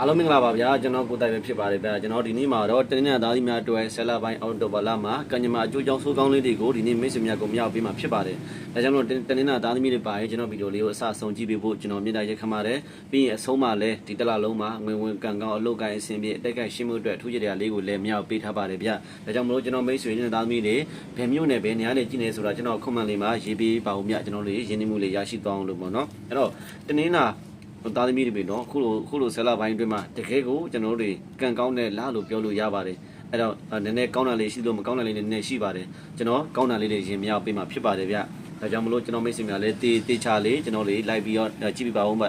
အားလုံးမင်္ဂလာပါဗျာကျွန်တော်ကိုတိုင်ပဲဖြစ်ပါတယ်ဗျာကျွန်တော်ဒီနေ့မှာတော့တင်းနဲ့သားသီးများအတွက်ဆယ်လပိုင်းအောက်တိုဘာလမှာကံကြမ္မာအကျိုးကြောင့်ဆိုးကောင်းလေးတွေကိုဒီနေ့မိတ်ဆွေများကိုမျှဝေပေးမှာဖြစ်ပါတယ်ဒါကြောင့်မလို့တင်းနဲ့သားသမီးတွေပါရင်ကျွန်တော်ဗီဒီယိုလေးကိုအစဆုံးကြည့်ပေးဖို့ကျွန်တော်မြင်တာရက်ခမှာတယ်ပြီးရင်အဆုံးမှာလည်းဒီတစ်လလုံးမှာငွေဝင်ကံကောင်းအလုပ်ကိုင်းအဆင်ပြေအတက်ကရှင်းမှုအတွက်အထူးကြတဲ့လေးကိုလည်းမျှဝေပေးထားပါတယ်ဗျာဒါကြောင့်မလို့ကျွန်တော်မိတ်ဆွေနဲ့သားသမီးတွေဘယ်မျိုးနဲ့ဘယ်နေရာနဲ့ကြည့်နေဆိုတာကျွန်တော်ခွန်မှန်လေးမှာရေးပေးပါဦးမြကျွန်တော်လေးရင်းနှီးမှုလေးရရှိသွားအောင်လို့ပေါ့နော်အဲ့တော့တင်းနာ သားသမီးတွေနော်ခုလိုခုလိုဆယ်လပိုင်းအတွင်းမှာတကယ်ကိုကျွန်တော်တို့တွေကံကောင်းတဲ့လားလို့ပြောလို့ရပါတယ်အဲ့တော့နည်းနည်းကောင်းတာလေးရှိလို့မကောင်းတာလေးနည်းနည်းရှိပါတယ်ကျွန်တော်ကောင်းတာလေးတွေရင်မြောက်ပေးမှာဖြစ်ပါတယ်ဗျဒါကြောင့်မလို့ကျွန်တော်မိတ်ဆွေများလည်းတေးတေးချလေးကျွန်တော်လေးလိုက်ပြီးတော့ကြည့်ပြပါဦးဗျ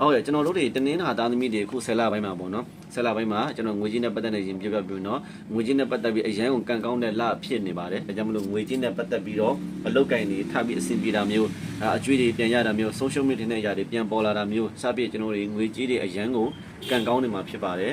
ဟုတ်ရကျွန်တော်တို့တွေတနင်္လာသားသမီးတွေအခုဆယ်လပိုင်းမှာပေါ့နော်ဆယ်လပိုင်းမှာကျွန်တော်ငွေကြီးနဲ့ပတ်သက်နေရင်ပြပြပြနော်ငွေကြီးနဲ့ပတ်သက်ပြီးအရန်ကိုကံကောင်းတဲ့လဖြစ်နေပါတယ်ဒါကြောင့်မလို့ငွေကြီးနဲ့ပတ်သက်ပြီးတော့အလုတ်ကင်တွေထပ်ပြီးအဆင်ပြေတာမျိုးအကျွေးတွေပြန်ရတာမျိုး social media နဲ့ຢာတွေပြန်ပေါ်လာတာမျိုးစသဖြင့်ကျွန်တော်တွေငွေကြီးတွေအရန်ကိုကံကောင်းနေမှာဖြစ်ပါတယ်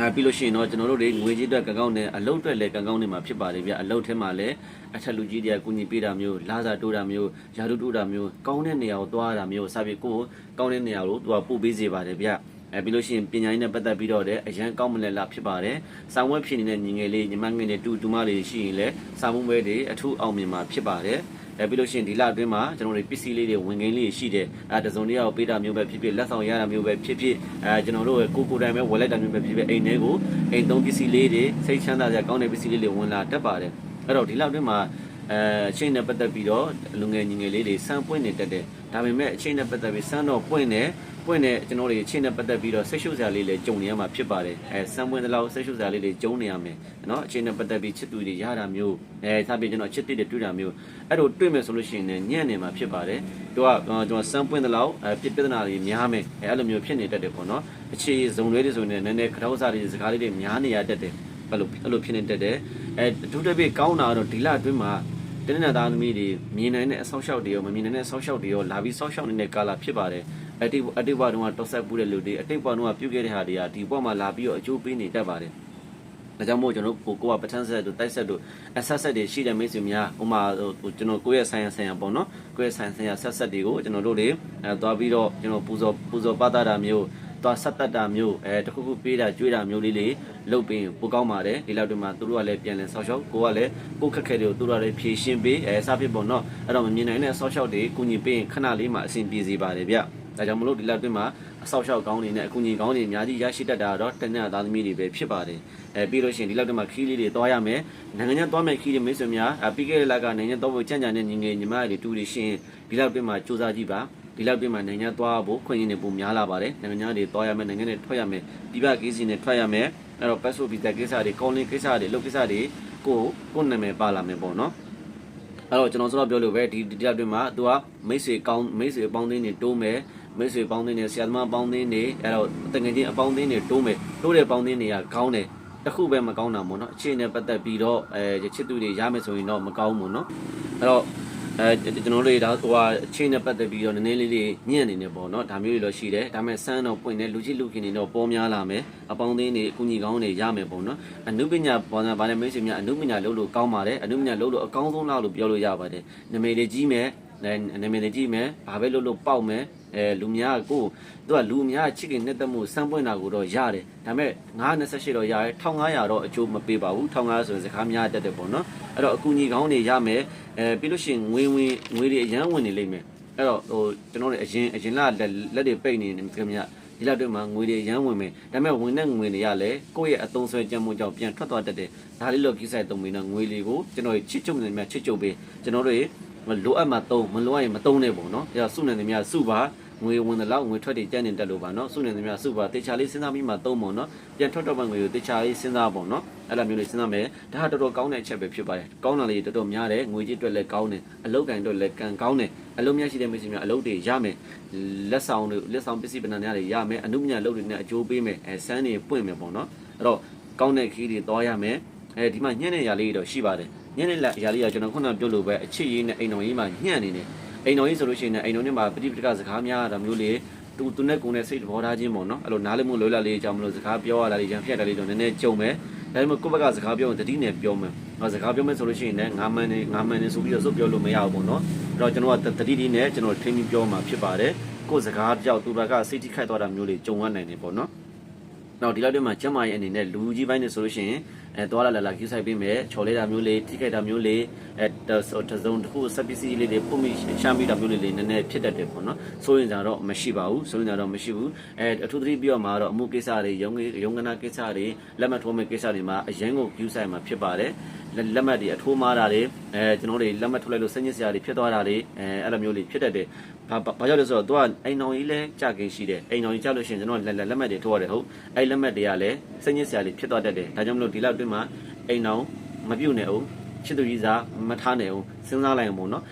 အဲပြီးလို့ရှိရင်တော့ကျွန်တော်တို့တွေငွေကြီးအတွက်ကံကောင်းနေအလုတ်အတွက်လည်းကံကောင်းနေမှာဖြစ်ပါတယ်ဗျအလုတ်ထဲမှာလည်းအထက်လူကြီးတွေကကုညီပေးတာမျိုးလာစာတိုးတာမျိုးယာတုတိုးတာမျိုးကောင်းတဲ့နေရာကိုသွားတာမျိုးစသဖြင့်ကိုယ်ကောင်းတဲ့နေရာကိုသူကပို့ပေးစေပါတယ်ဗျအဲပြီးလို့ရှိရင်ပညာရေးနဲ့ပတ်သက်ပြီးတော့လည်းအရန်ကောင်းမလဲလားဖြစ်ပါတယ်။စာဝတ်ဖြစ်နေတဲ့ညီငယ်လေးညီမငယ်လေးတူတူမလေးရှိရင်လည်းစာမှုပွဲတွေအထူးအောင်မြင်မှာဖြစ်ပါတယ်။ အဲပြီးလို့ရှိရင်ဒီလအတွင်းမှာကျွန်တော်တို့ပစ္စည်းလေးတွေဝင်ကိန်းလေးရှိတယ်။အဲတစုံတရာကိုပေးတာမျိုးပဲဖြစ်ဖြစ်လက်ဆောင်ရတာမျိုးပဲဖြစ်ဖြစ်အဲကျွန်တော်တို့ကိုကိုတိုင်ပဲဝယ်လိုက်တာမျိုးပဲဖြစ်ဖြစ်အိမ်ထဲကိုအိမ်သုံးပစ္စည်းလေးတွေစိတ်ချမ်းသာစရာကောင်းတဲ့ပစ္စည်းလေးတွေဝင်လာတတ်ပါတယ်။အဲ့တော့ဒီလအတွင်းမှာအဲအချိန်နဲ့ပတ်သက်ပြီးတော့လူငယ်ညီငယ်လေးတွေစမ်းပွင့်နေတတ်တယ်။ဒါပေမဲ့အချိန်နဲ့ပတ်သက်ပြီးစမ်းတော့ပွင့်နေ ပွင့်နေကျွန်တော်တို့အချိန်နဲ့ပတ်သက်ပြီးတော့ဆက်ရှုစရာလေးလည်းကြုံနေရမှာဖြစ်ပါတယ်။အဲစမ်းပွင့်တဲ့လောက်ဆက်ရှုစရာလေးတွေကြုံနေရမယ်။နော်အချိန်နဲ့ပတ်သက်ပြီးချစ်သူတွေရတာမျိုးအဲစပြီးကျွန်တော်ချစ်တဲ့တွေတွေ့တာမျိုးအဲ့လိုတွေ့မယ်ဆိုလို့ရှိရင်လည်းညံ့နေမှာဖြစ်ပါတယ်။တို့ကကျွန်တော်စမ်းပွင့်တဲ့လောက်အဲပြပြဿနာတွေများမယ်။အဲအဲ့လိုမျိုးဖြစ်နေတတ်တယ်ပေါ့နော်။အခြေဇုံလေးတွေဆိုရင်လည်းနည်းနည်းကြောက်စားတွေစကားလေးတွေများနေရတတ်တယ်။အဲ့လိုအဲ့လိုဖြစ်နေတတ်တယ်။အဲအထူးသဖြင့်ကောင်းတာကတော့ဒီလအတွင်းမှာတင်းနဲ့သားသမီးတွေမြင်နိုင်တဲ့အဆောက်အအုံတွေရောမမြင်နိုင်တဲ့အဆောက်အအုံတွေရောလာပြီးဆောက်ရှောက်နေတဲ့ကာလဖြစ်ပါတယ် အတိတ်အတိတ်ဘဝတုန်းကတော်ဆက်ပူးတဲ့လူတွေအတိတ်ဘဝတုန်းကပြုတ်ခဲ့တဲ့ဟာတွေကဒီဘဝမှာလာပြီးတော့အကျိုးပေးနေတတ်ပါတယ်ဒါကြောင့်မို့ကျွန်တော်ကိုကိုကပဋ္ဌာန်းဆက်တို့တိုက်ဆက်တို့အဆက်ဆက်တွေရှိတဲ့မိတ်ဆွေများဥမာဟိုကျွန်တော်ကိုယ့်ရဲ့ဆိုင်ရဆိုင်ရပေါ့နော်ကိုယ့်ရဲ့ဆိုင်ဆိုင်ရဆက်ဆက်တွေကိုကျွန်တော်တို့တွေအဲသွားပြီးတော့ကျွန်တော်ပူဇော်ပူဇော်ပသတာမျိုးသွားဆက်တက်တာမျိုးအဲတခုခုပေးတာကြွေးတာမျိုးလေးလေးလုပ်ပြီးပိုကောင်းပါတယ်ဒီလောက်တည်းမှာသူတို့ကလည်းပြန်လည်ဆောက်ရှောက်ကိုကလည်းကိုခက်ခဲတွေကိုသူတို့ကလည်းဖြည့်ရှင်းပေးအဲစဖြစ်ပေါ့နော်အဲ့တော့မမြင်နိုင်တဲ့ဆောက်ရှောက်တွေကုညီပေးရင်ခဏလေးမှအဆင်ပြေစေပါတယ်ဗျ ဒါကြောင့်မလို့ဒီလောက်တွင်းမှာအဆောက်အအုံကောင်းနေနဲ့အကူအညီကောင်းနေအများကြီးရရှိတတ်တာတော့တနင်္လာသားသမီးတွေပဲဖြစ်ပါတယ်အဲပြီးလို့ရှိရင်ဒီလောက်တွင်းမှာခီးလေးတွေသွားရမယ်နိုင်ငံခြားသွားမယ်ခီးတွေမိတ်ဆွေများအပြီးခဲ့တဲ့လကနိုင်ငံခြားသွားဖို့ကြံ့ကြံ့တဲ့ညီငယ်ညီမတွေတူတွေရှင်ဒီလောက်တွင်းမှာစူးစမ်းကြည့်ပါဒီလောက်ပြင်မှာနိုင်ငံသွားဖို့ခွင့်ရင်းတွေပုံများလာပါတယ်နိုင်ငံသားတွေသွားရမယ်နိုင်ငံတွေထွက်ရမယ်ဒီဘကိစ္စတွေထွက်ရမယ်အဲ့တော့ passport visa ကိစ္စတွေ calling ကိစ္စတွေလုပ်ကိစ္စတွေကိုကိုနာမည်ပါလာမယ်ပေါ့နော်အဲ့တော့ကျွန်တော်စတော့ပြောလို့ပဲဒီဒီလောက်တွင်မှာသူကမိတ်ဆွေကောင်းမိတ်ဆွေအပေါင်းအသင်းတွေတိုးမယ် မိတ်ဆွေအပေါင်းအသင်းတွေဆရာသမားအပေါင်းအသင်းတွေအဲ့တော့တကယ်ချင်းအပေါင်းအသင်းတွေတိုးမယ်တိုးတဲ့အပေါင်းအသင်းတွေကကောင်းတယ်တခုပဲမကောင်းတာပေါ့နော်အခြေအနေပတ်သက်ပြီးတော့အဲချစ်သူတွေရမယ်ဆိုရင်တော့မကောင်းဘူးနော်အဲ့တော့အဲကျွန်တော်တို့ဒါဟိုဟာအချင်းနဲ့ပတ်သက်ပြီးတော့နည်းနည်းလေးလေးညံ့နေနေပေါ့နော်ဒါမျိုးတွေတော့ရှိတယ်ဒါပေမဲ့စမ်းတော့ပွင့်တယ်လူကြီးလူခင်တွေတော့ပေါ်များလာမယ်အပေါင်းအသင်းတွေအကူကြီးကောင်းတွေရမယ်ပေါ့နော်အနုပညာပေါ်လာဗာနဲ့မိတ်ဆွေများအနုပညာလုပ်လို့ကောင်းပါတယ်အနုပညာလုပ်လို့အကောင်းဆုံးလားလို့ပြောလို့ရပါတယ်နမေတွေကြီးမယ်နာမည်တွေကြည့်မယ်ဘာပဲလုပ်လို့ပေါက်မယ် အဲလူများကိုသူကလူများချစ်ခင်နဲ့တက်မှုစမ်းပွင့်တာကိုတော့ရတယ်ဒါပေမဲ့928တော့ရတယ်1500တော့အကျိုးမပေးပါဘူး1500ဆိုရင်စကားများတက်တယ်ပေါ့နော်အဲ့တော့အကူကြီးကောင်းတွေရမယ်အဲပြီးလို့ရှိရင်ငွေဝင်ငွေတွေအရန်ဝင်နေလိမ့်မယ်အဲ့တော့ဟိုကျွန်တော်တို့အရင်အရင်လလက်လက်တွေပိတ်နေတယ်ခင်ဗျဒီလောက်တွေမှာငွေတွေရမ်းဝင်မယ်ဒါပေမဲ့ဝင်တဲ့ငွေတွေကလည်းကိုယ့်ရဲ့အသုံးဆွဲကြမှုကြောင့်ပြန်ထွက်သွားတတ်တယ်ဒါလေးလို့ကိစ္စတုံးပြီးတော့ငွေတွေကိုကျွန်တော်ချစ်ချုပ်နေမြချစ်ချုပ်ပေးကျွန်တော်တို့မ လိုအပ်မှသုံးမလိုအပ်ရင်မသုံးနဲ့ပေါ့နော်ဒါစုနေတယ်များစုပါငွေဝင်တဲ့လောက်ငွေထွက်တွေကြမ်းနေတက်လို့ပါနော်စုနေတယ်များစုပါတေချာလေးစဉ်းစားပြီးမှသုံးပေါ့နော်ပြန်ထွက်တော့မှငွေကိုတေချာလေးစဉ်းစားပေါ့နော်အဲ့လိုမျိုးလေးစဉ်းစားမယ်ဒါဟာတော်တော်ကောင်းတဲ့အချက်ပဲဖြစ်ပါတယ်ကောင်းတာလေးတော်တော်များတယ်ငွေကြီးအတွက်လည်းကောင်းတယ်အလုတ်ကန်အတွက်လည်းကံကောင်းတယ်အလုံးများရှိတဲ့မိတ်ဆွေများအလုပ်တွေရမယ်လက်ဆောင်တွေလက်ဆောင်ပစ္စည်းပဏ္ဍာများတွေရမယ်အနုပညာလုပ်တွေနဲ့အကျိုးပေးမယ်အဲဆန်းတွေပွင့်မယ်ပေါ့နော်အဲ့တော့ကောင်းတဲ့ခီးတွေသွားရမယ် အဲဒီမှာညံ့တဲ့ຢာလေးတော့ရှိပါတယ်ညနေလက်ရာလေးကကျွန်တော်ခုနပြောလို့ပဲအချစ်ရေးနဲ့အိမ်တော်ကြီးမှာညှန့်နေတယ်အိမ်တော်ကြီးဆိုလို့ရှိရင်အိမ်တော်နဲ့မှာပဋိပက္ခစကားများတာမျိုးလေးသူသူနဲ့ကိုယ်နဲ့စိတ်သဘောထားခြင်းပေါ့နော်အဲ့လိုနားလည်မှုလွယ်လပ်လေးကြောင့်မလို့စကားပြောရတာလေးရံဖြတ်တာလေးတော့နည်းနည်းကြုံမယ်ဒါပေမဲ့ကိုယ့်ဘက်ကစကားပြောရင်တတိနဲ့ပြောမယ်ငါစကားပြောမယ်ဆိုလို့ရှိရင်လည်းငါမှန်နေငါမှန်နေဆိုပြီးတော့စွတ်ပြောလို့မရဘူးပေါ့နော်အဲ့တော့ကျွန်တော်ကတတိတိနဲ့ကျွန်တော်ထိန်းပြီးပြောမှာဖြစ်ပါတယ်ကိုယ်စကားကြောက်သူဘက်ကစိတ်ထိခိုက်သွားတာမျိုးလေးကြုံရနိုင်တယ်ပေါ့နော်နောက်ဒီလောက်တည်းမှာကျမရဲ့အနေနဲ့လူကြီးပိုင်းနေဆိုလို့ရှိရင် အဲသွားလာလာလာ queue site ပေးမယ်ချော်လေးတာမျိုးလေးထိခိုက်တာမျိုးလေးအဲတစုံတစ်ခုစက်ပစ္စည်းလေးတွေပုံမိရှာမိတာမျိုးလေးလေးနည်းနည်းဖြစ်တတ်တယ်ပေါ့နော်ဆိုရင်ကြတော့မရှိပါဘူးဆိုရင်ကြတော့မရှိဘူးအဲအထူးသတိပြီးတော့မှာတော့အမှုကိစ္စတွေရုံးရုံးကနာကိစ္စတွေလက်မှတ်ထိုးမဲ့ကိစ္စတွေမှာအရင်ကို queue site မှာဖြစ်ပါတယ်လက်မှတ်တွေအထိုးမားတာတွေအဲကျွန်တော်တို့လက်မှတ်ထိုးလိုက်လို့စညစ်စရာတွေဖြစ်သွားတာတွေအဲအဲ့လိုမျိုးလေးဖြစ်တတ်တယ် ဘာဘာကြောင့်လဲဆိုတော့သူကအိမ်တော်ကြီးလဲကြာခင်ရှိတယ်အိမ်တော်ကြီးကြာလို့ရှိရင်ကျွန်တော်လက်လက်မှတ်တွေထိုးရတယ်ဟုတ်အဲ့လက်မှတ်တွေကလည်းစညစ်စရာတွေဖြစ်သွားတတ်တယ်ဒါကြောင့်မလို့ဒီလောက်အတွင်းမှာအိမ်တော်မပြုတ်နေအောင်ချစ်သူကြီးစားမထားနေအောင်စဉ်းစားလိုက်အောင်ပေါ့နော်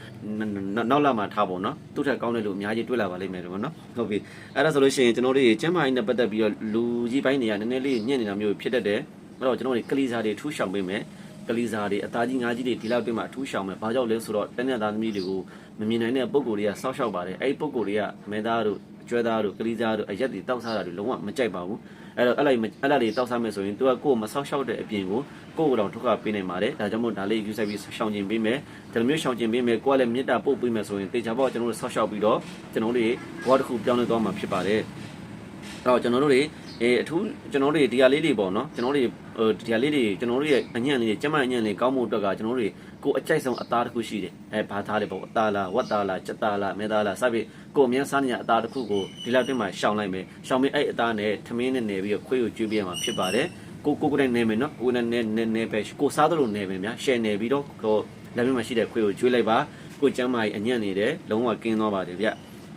နောက်လာမှထားပေါ့နော်သူ့ထက်ကောင်းတယ်လို့အများကြီးတွေ့လာပါလိမ့်မယ်ပေါ့နော်ဟုတ်ပြီအဲ့ဒါဆိုလို့ရှိရင်ကျွန်တော်တို့ကျမ်းမာရေးနဲ့ပတ်သက်ပြီးတော့လူကြီးပိုင်းတွေကနည်းနည်းလေးညံ့နေတာမျိုးဖြစ်တတ်တယ်အဲ့တော့ကျွန်တော်တို့ကလီစာတွေထူးရှောင်ပေးမယ် ကလီစာတွေအသားကြီးငါးကြီးတွေဒီလောက်တွေ့မှအထူးရှောင်မယ်။ဘာကြောင့်လဲဆိုတော့တနေ့သားသမီးတွေကိုမမြင်နိုင်တဲ့ပုံကိုယ်တွေကစောက်ရှောက်ပါတယ်။အဲ့ဒီပုံကိုယ်တွေကမဲသားတို့ကျွဲသားတို့ကလေးသားတို့အရက်တွေတောက်စားတာတွေလုံးဝမကြိုက်ပါဘူး။အဲ့တော့အဲ့လိုက်အဲ့လိုက်တွေတောက်စားမယ်ဆိုရင်သူကကိုယ်မစောက်ရှောက်တဲ့အပြင်ကိုကိုယ့်ကိုယ်တော်ဒုက္ခပေးနိုင်ပါတယ်။ဒါကြောင့်မို့ဒါလေးယူဆိုင်ပြီးရှောင်ကျင်ပေးမယ်။ဒီလိုမျိုးရှောင်ကျင်ပေးမယ်ကိုယ်ကလည်းမေတ္တာပို့ပေးမယ်ဆိုရင်တေချာပေါ့ကျွန်တော်တို့ဆောက်ရှောက်ပြီးတော့ကျွန်တော်တို့ဘဝတစ်ခုပြောင်းလဲသွားမှာဖြစ်ပါတယ်။အဲ့တော့ကျွန်တော်တို့တွေ အေးအထူးကျွန်တော်တို့ဒီဟာလေးတွေပေါ့နော်ကျွန်တော်တို့ဟိုဒီဟာလေးတွေကျွန်တော်တို့ရဲ့အညံ့လေးတွေကျမအညံ့လေးကောင်းမှုအတွက်ကကျွန်တော်တို့ကိုအကြိုက်ဆုံးအသားတစ်ခုရှိတယ်အဲဘာသားလေးပေါ့အသားလားဝတ်သားလားကြက်သားလားမဲသားလားစသဖြင့်ကိုအမြဲစားနေရအသားတစ်ခုကိုဒီလောက်တင်မှရှောင်လိုက်မယ်ရှောင်ပြီးအဲ့အသားနဲ့ထမင်းနဲ့နေပြီးတော့ခွေးကိုကျွေးပြရမှာဖြစ်ပါတယ်ကိုကိုကိုနဲ့နေမယ်နော်ကိုနဲ့နေနေနေပဲကိုစားသလိုနေမယ်များရှယ်နေပြီးတော့ကိုလက်မမှာရှိတဲ့ခွေးကိုကျွေးလိုက်ပါကိုကျမ်းမာကြီးအညံ့နေတယ်လုံးဝကင်းသွားပါတယ်ဗျ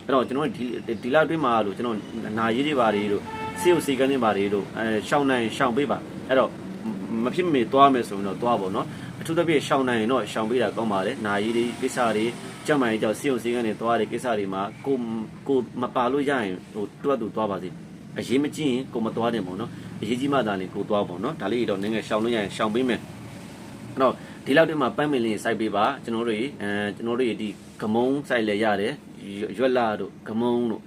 အဲ့တော့ကျွန်တော်ဒီဒီလောက်တွင်းမှာလို့ကျွန်တော်နာရေးတွေပါတယ်လို့ စေးကိုစေကန်းနေပါတယ်လို့အဲရှောင်းနိုင်ရှောင်းပေးပါအဲ့တော့မဖြစ်မမေသွားမယ်ဆိုရင်တော့သွားပါတော့အထူးသဖြင့်ရှောင်းနိုင်ရင်တော့ရှောင်းပေးတာကောင်းပါတယ်နာရီတွေကိစ္စတွေကြက်မှန်ကြောက်စေးုံစေးကနေသွားတဲ့ကိစ္စတွေမှာကိုကိုမပါလို့ရရင်ဟိုတွတ်တူသွားပါစေအရေးမကြီးရင်ကိုမသွားတယ်ပေါ့နော်အရေးကြီးမှသာလေကိုသွားပေါ့နော်ဒါလေးတော့နည်းငယ်ရှောင်းလို့ရရင်ရှောင်းပေးမယ်အဲ့တော့ဒီလောက်တည်းမှာပန်းမင်လေးစိုက်ပေးပါကျွန်တော်တို့အဲကျွန်တော်တို့ဒီဂမုံစိုက်လဲရတယ်ရွက်လာတို့ဂမုံတို့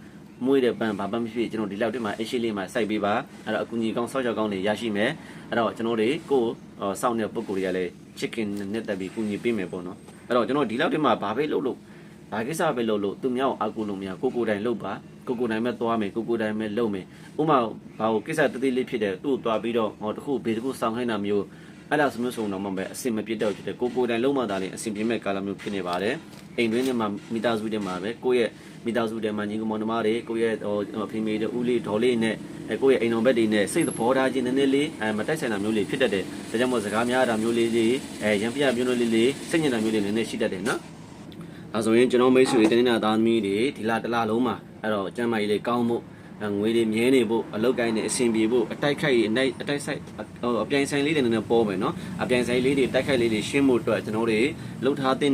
မွေးတဲ့ပန်းဘာပန်းဖြစ်ကျွန်တော်ဒီလောက်တည်းမှာအရှိလေးမှာစိုက်ပေးပါအဲ့တော့အကူကြီးကောင်းဆောက်ချောက်ကောင်းတွေရရှိမယ်အဲ့တော့ကျွန်တော်တွေကိုစောင့်နေတဲ့ပုံကိုယ်တွေကလည်း chicken နဲ့တက်ပြီးကူညီပေးမယ်ပေါ့နော်အဲ့တော့ကျွန်တော်ဒီလောက်တည်းမှာဘာပဲလုပ်လို့ဘာကိစ္စပဲလုပ်လို့သူများကိုအကူလို့မရကိုကိုတိုင်လုပ်ပါကိုကိုတိုင်မဲ့သွားမယ်ကိုကိုတိုင်မဲ့လုပ်မယ်ဥမာဘာကိုကိစ္စတသေးလေးဖြစ်တယ်သူ့ကိုသွားပြီးတော့ဟောတခုဘေးတခုစောင့်ခိုင်းတာမျိုးအဲ့ဒါဆိုမျိုးဆိုတော့မှပဲအဆင်မပြေတော့ဖြစ်တယ်ကိုကိုတိုင်လုံးမသားလေးအဆင်ပြေမဲ့ကာလမျိုးဖြစ်နေပါတယ် အိမ်တွင်းထဲမှာမိသားစုထဲမှာပဲကိုယ့်ရဲ့မိသားစုထဲမှာညီကောင်မောင်နှမတွေကိုယ့်ရဲ့ဟိုဖေမေတို့ဦးလေးဒေါ်လေးနဲ့အဲကိုယ့်ရဲ့အိမ်တော်ဘက်တွေနဲ့စိတ်သဘောထားချင်းနည်းနည်းလေးအဲမတိုက်ဆိုင်တာမျိုးလေးဖြစ်တတ်တယ်ဒါကြောင့်မို့စကားများတာမျိုးလေးလေးအဲရံပြမျိုးလေးလေးစိတ်ညစ်တာမျိုးလေးနည်းနည်းရှိတတ်တယ်နော်အဲဆိုရင်ကျွန်တော်မိတ်ဆွေတင်းနေတာသားသမီးတွေဒီလာတလားလုံးမှာအဲ့တော့ကျမ်းမာရေးလေးကောင်းဖို့ ငွေတွေမြဲနေဖို့အလောက်ကိုင်းနေအဆင်ပြေဖို့အတိုက်ခိုက်အတိုက်အတိုက်ဆိုင်ဟိုအပြိုင်ဆိုင်လေးတွေနည်းနည်းပေါ်မယ်နော်အပြိုင်ဆိုင်လေးတွေတိုက်ခိုက်လေးတွေရှင်းဖို့အတွက်ကျွန်တော်တွေလှုပ်ထားတဲ့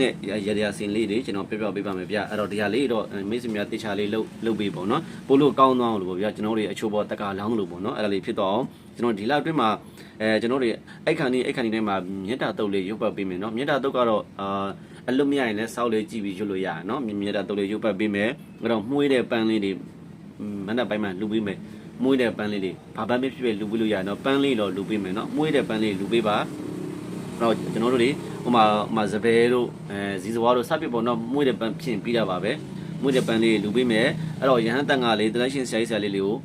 ရရစင်လေးတွေကျွန်တော်ပြပြပေးပါမယ်ဗျအဲ့တော့ဒီဟာလေးတော့မိတ်ဆွေများတေချာလေးလှုပ်လှုပ်ပေးပေါ့နော်ပို့လို့ကောင်းသွားအောင်လို့ပေါ့ဗျကျွန်တော်တွေအချို့ပေါ်တက္ကလောင်းလို့ပေါ့နော်အဲ့ဒါလေးဖြစ်တော့အောင်ကျွန်တော်ဒီလောက်အတွင်းမှာအဲကျွန်တော်တွေအိတ်ခါနေအိတ်ခါနေတိုင်းမှာမြတ်တာတုပ်လေးရုပ်ပတ်ပေးမယ်နော်မြတ်တာတုပ်ကတော့အာအလုံးမရရင်လည်းစောက်လေးကြည့်ပြီးရွတ်လို့ရနော်မြတ်တာတုပ်လေးရုပ်ပတ်ပေးမယ်အဲ့တော့မှုေးတဲ့ပန်းလေးတွေ မနက်ပိုင်းမှာလူပေးမယ်မွေးတဲ့ပန်းလေးတွေဘာပန်းဖြစ်ဖြစ်လူပေးလို့ရနော်ပန်းလေးတော့လူပေးမယ်နော်မွေးတဲ့ပန်းလေးလူပေးပါတော့ကျွန်တော်တို့တွေဟိုမှာဟိုမှာစပယ်တို့အဲဇီစဝါတို့စပစ်ပေါ်တော့မွေးတဲ့ပန်းဖြစ်ပြီးတာပါပဲမွေးတဲ့ပန်းလေးလူပေးမယ်အဲ့တော့ရဟန်းတန်ကလေးတန်ရှင်ဆရာကြီးဆရာလေးလေးကို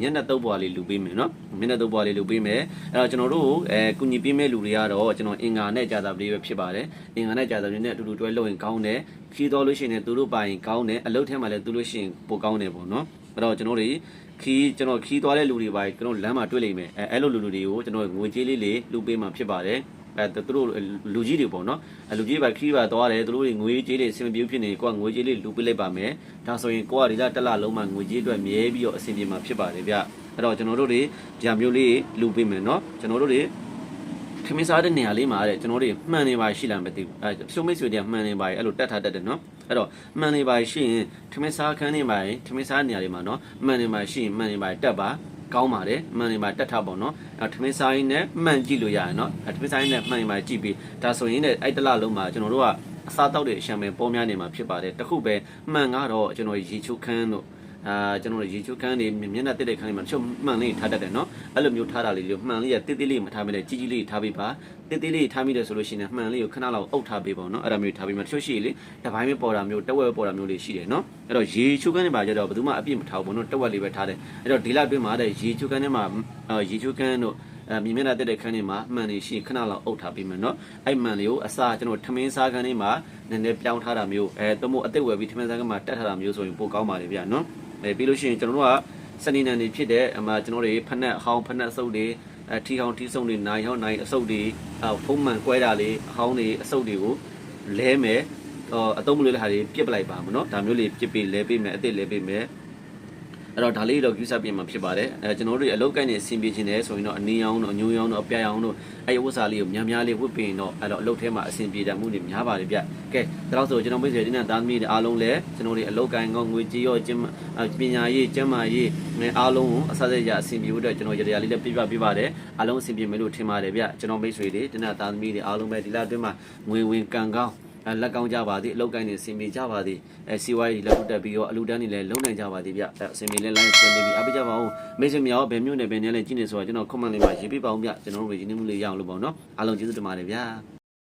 မျက်နှာတုပ်ပွားလေးလူပေးမယ်နော်မျက်နှာတုပ်ပွားလေးလူပေးမယ်အဲ့တော့ကျွန်တော်တို့အဲကုညီပေးမဲ့လူတွေကတော့ကျွန်တော်အင်္ဂါနဲ့ကြာတာပလေးပဲဖြစ်ပါတယ်အင်္ဂါနဲ့ကြာတာပလေးနဲ့အတူတူတွဲလုပ်ရင်ကောင်းတယ်ခီးတော်လို့ရှိရင်သူတို့ပိုင်ကောင်းတယ်အလုပ်ထဲမှာလည်းသူတို့ရှိရင်ပိုကောင်းတယ်ပေါ့နော်အဲ့ တော့ကျွန်တော်တွေခီးကျွန်တော်ခီးသွားတဲ့လူတွေပါကျွန်တော်လမ်းမှာတွေ့လိမ့်မယ်အဲအဲ့လိုလူလူတွေကိုကျွန်တော်ငွေကြေးလေးလေးလူပေးမှာဖြစ်ပါတယ်အဲသူတို့လူကြီးတွေပေါ့နော်အဲလူကြီးပါခီးပါသွားတယ်သူတို့တွေငွေကြေးလေးအဆင်ပြေဖြစ်နေကိုကငွေကြေးလေးလူပေးလိုက်ပါမယ်ဒါဆိုရင်ကိုကဒီကတက်လာလုံးမှာငွေကြေးအတွက်မြဲပြီးတော့အဆင်ပြေမှာဖြစ်ပါတယ်ဗျအဲ့တော့ကျွန်တော်တို့တွေကြံမျိုးလေးလူပေးမယ်နော်ကျွန်တော်တို့တွေ ခမင်းစားတဲ့နေရာလေးမှာတဲ့ကျွန်တော်တို့မှန်နေပါရှိလားမသိဘူးအဲဖြိုးမိတ်ဆွေတွေကမှန်နေပါအဲ့လိုတက်ထားတတ်တယ်နော်အဲ့တော့မှန်နေပါရှိရင်ခမင်းစားခန်းနေပါခမင်းစားနေရာလေးမှာနော်မှန်နေပါရှိရင်မှန်နေပါတက်ပါကောင်းပါတယ်မှန်နေပါတက်ထားပေါ့နော်အဲထမင်းစားရင်းနဲ့မှန်ကြည့်လို့ရတယ်နော်အဲထမင်းစားရင်းနဲ့မှန်နေပါကြည့်ပြီးဒါဆိုရင်လည်းအဲ့တလလုံးမှာကျွန်တော်တို့ကအစားတောက်တဲ့အရှံပဲပေါ်များနေမှာဖြစ်ပါတယ်တခုပဲမှန်ကတော့ကျွန်တော်ရေချိုးခန်းတို့ အဲအာကျွန်တော်တို့ရေချိုးခန်းတွေမျက်နှာတက်တဲ့ခန်းတွေမှာတချို့မှန်လေးထားတတ်တယ်နော်အဲ့လိုမျိုးထားတာလေးတွေမှန်လေးရတိတိလေးမထားမနဲ့ကြီးကြီးလေးထားပေးပါတိတိလေးထားမိတယ်ဆိုလို့ရှိရင်မှန်လေးကိုခဏလောက်အုပ်ထားပေးပါနော်အဲ့ဒါမျိုးထားပေးမှာတချို့ရှိလေတပိုင်းပဲပေါ်တာမျိုးတက်ဝက်ပဲပေါ်တာမျိုးလေးရှိတယ်နော်အဲ့တော့ရေချိုးခန်းတွေမှာကြတော့ဘယ်သူမှအပြည့်မထားဘူးနော်တက်ဝက်လေးပဲထားတယ်အဲ့တော့ဒီလအတွင်းမှာတဲ့ရေချိုးခန်းထဲမှာရေချိုးခန်းတို့အဲမြင်မျက်နှာတက်တဲ့ခန်းတွေမှာအမှန်လေးရှိခဏလောက်အုပ်ထားပေးမယ်နော်အဲ့မှန်လေးကိုအစားကျွန်တော်ထမင်းစားခန်းတွေမှာနည်းနည်းပြောင်းထားတာမျိုးအဲတမို့အသက်ဝယ်ပြီးထမင်းစားခန်းမှာတက်ထားတာမျိုးဆိုရင်ပိုကောင်းပါလေဗျာနော် အဲပြီးလို့ရှိရင်ကျွန်တော်တို့ကစနေနံနေဖြစ်တဲ့အမှကျွန်တော်တွေဖက်နှက်အဟောင်းဖက်နှက်အစုပ်တွေအဲထီဟောင်းထီဆုံတွေနိုင်ဟောင်းနိုင်အစုပ်တွေအဖုံးမှန်ကွဲတာလေးအဟောင်းတွေအစုပ်တွေကိုလဲမယ်အော်အတုံးမလို့တဲ့ဟာတွေပြစ်ပလိုက်ပါမနော်ဒါမျိုးလေးပြစ်ပြီးလဲပေးမယ်အစ်စ်လဲပေးမယ် အဲ့တော့ဒါလေးတော့ user ပြင်မှာဖြစ်ပါတယ်အဲကျွန်တော်တို့အလုပ်ကိုင်းနေအဆင်ပြေခြင်းတယ်ဆိုရင်တော့အနည်းအောင်တို့အညိုးရောင်းတို့အပြာရောင်းတို့အဲ့ဒီဝတ်စာလေးကိုများများလေးဝတ်ပင်တော့အဲ့တော့အလုပ်ထဲမှာအဆင်ပြေတတ်မှုတွေများပါတယ်ဗျကဲဒါတော့ဆိုကျွန်တော်မိတ်ဆွေဒီနေ့သားသမီးတွေအားလုံးလည်းကျွန်တော်တို့အလုပ်ကိုင်းကောငွေကြေးရောကျင်းပညာရေးကျန်းမာရေးငယ်အားလုံးကိုအဆက်ဆက်ရအဆင်ပြေဖို့အတွက်ကျွန်တော်ရရလေးလည်းပြပြပြပါတယ်အားလုံးအဆင်ပြေမယ်လို့ထင်ပါတယ်ဗျကျွန်တော်မိတ်ဆွေတွေဒီနေ့သားသမီးတွေအားလုံးပဲဒီလအတွင်းမှာငွေဝင်ကံကောင်းအဲ လက်ကောင်းကြပါသည်အလောက်ကိုင်းနေစင်ပြေကြပါသည်အဲစီဝါရီလက်ထပ်တက်ပြီးတော့အလူတန်းနေလဲလုံနိုင်ကြပါသည်ဗျအဲစင်ပြေလဲ line ပြန်နေပြီးအားပေးကြပါဦးမိတ်ဆွေများဘယ်မျိုးနဲ့ဘယ်နည်းလဲကြည့်နေဆိုတော့ကျွန်တော် comment လေးမှာရေးပြပါအောင်ဗျကျွန်တော်တို့ရင်းနှီးမှုလေးရအောင်လို့ပေါ့နော်အားလုံးကျေးဇူးတင်ပါတယ်ဗျာ